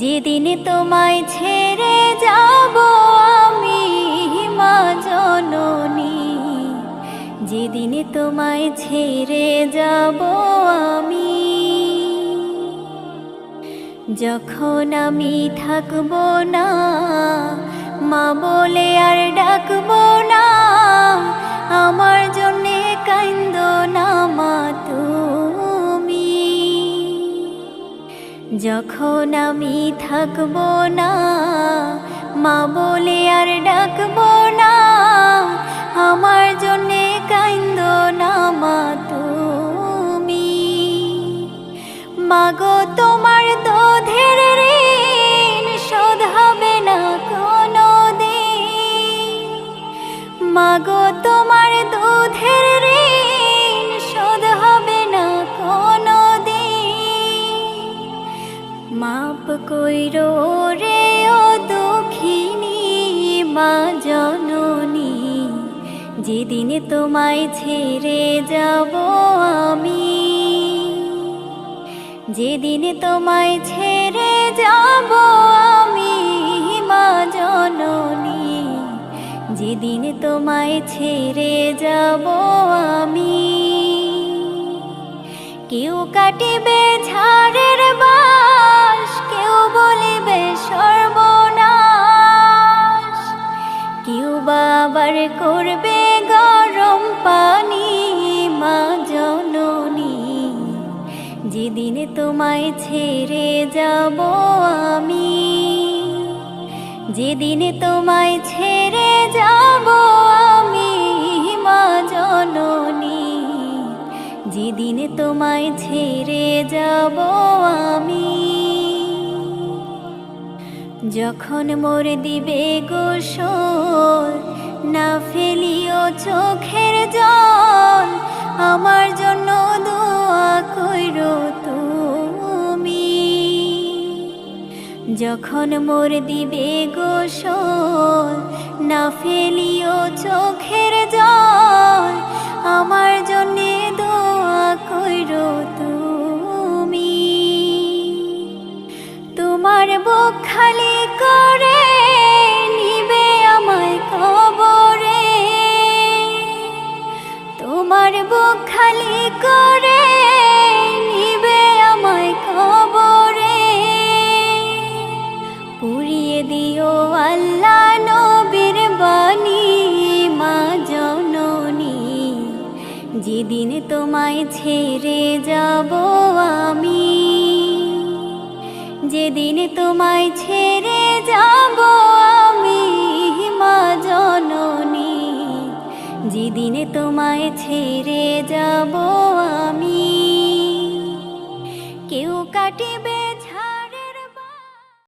যেদিনে তোমায় ছেড়ে যাব আমি মা জননী যেদিনে তোমায় ছেড়ে যাব আমি। যখন আমি থাকব না, মা বলে আর ডাকব না, আমার জন্যে কান্দ যখন আমি থাকব না, মা বলে আর ডাকব না, আমার জন্যে কান্দ না মা তুমি। মাগো মা জননী, যেদিন তোমায় ছেড়ে যাব আমি। যেদিন তোমায় ছেড়ে যাব আমি, মা জননী, যেদিন তোমায় ছেড়ে যাব আমি। কেউ কাটিবে বাবার করবে গরম পানি মা জননী। যেদিন তোমায় ছেড়ে যাব আমি, যেদিন তোমায় ছেড়ে যাব আমি মা জননী। যেদিন তোমায় ছেড়ে যাব আমি, যখন মোর দিবে গোসল না ফেলিও চোখের জল, আমার জন্য দোয়া কইরো তুমি। যখন মোর দিবে গোসল, না ফেলিও চোখের জল, আমার জন্যে দোয়া কইরো তুমি। তোমার বুক খালি তোমার খালি করে নিবে আমায় কবরে। পুড়িয়ে দিও আল্লাহ নবীর বাণী, মা জননী। যেদিন তোমায় ছেড়ে যাব আমি, যেদিন তোমায় ছেড়ে যাব তোমায় ছেড়ে যাব আমি। কেউ কাটিবে